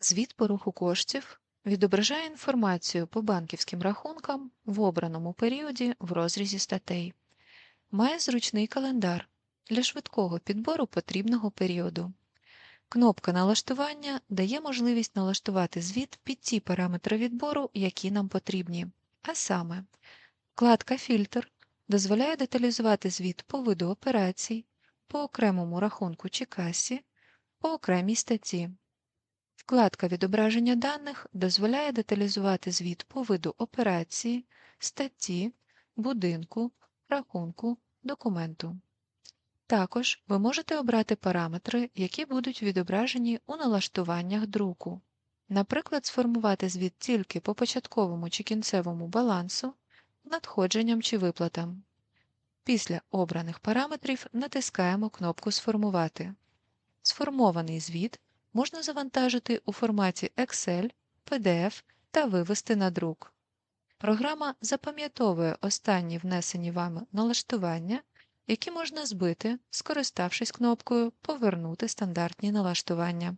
Звіт по руху коштів відображає інформацію по банківським рахункам в обраному періоді в розрізі статей. Має зручний календар для швидкого підбору потрібного періоду. Кнопка налаштування дає можливість налаштувати звіт під ті параметри відбору, які нам потрібні. А саме, вкладка Фільтр дозволяє деталізувати звіт по виду операцій, по окремому рахунку чи касі, по окремій статті. Вкладка Відображення даних дозволяє деталізувати звіт по виду операції, статті, будинку, рахунку, документу. Також ви можете обрати параметри, які будуть відображені у налаштуваннях друку. Наприклад, сформувати звіт тільки по початковому чи кінцевому балансу, надходженням чи виплатам. Після обраних параметрів натискаємо кнопку Сформувати. Сформований звіт можна завантажити у форматі Excel, PDF та вивести на друк. Програма запам'ятовує останні внесені вами налаштування, які можна збити, скориставшись кнопкою Повернути стандартні налаштування.